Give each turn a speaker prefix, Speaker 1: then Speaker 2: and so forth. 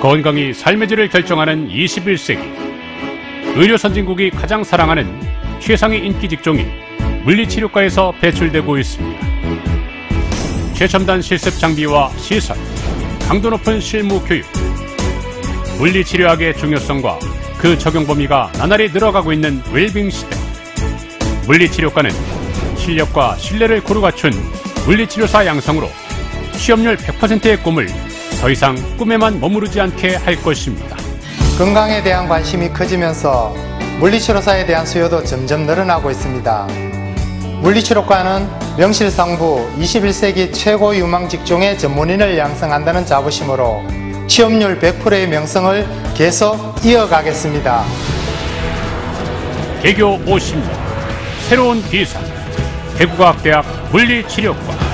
Speaker 1: 건강이 삶의 질을 결정하는 21세기 의료 선진국이 가장 사랑하는 최상의 인기 직종이 물리치료과에서 배출되고 있습니다. 최첨단 실습 장비와 시설, 강도 높은 실무 교육, 물리치료학의 중요성과 그 적용 범위가 나날이 늘어가고 있는 웰빙 시대. 물리치료과는 실력과 신뢰를 고루 갖춘 물리치료사 양성으로 취업률 100%의 꿈을 더 이상 꿈에만 머무르지 않게 할 것입니다.
Speaker 2: 건강에 대한 관심이 커지면서 물리치료사에 대한 수요도 점점 늘어나고 있습니다. 물리치료과는 명실상부 21세기 최고 유망 직종의 전문인을 양성한다는 자부심으로 취업률 100%의 명성을 계속 이어가겠습니다.
Speaker 1: 개교 50년 새로운 비상 대구과학대학 물리치료과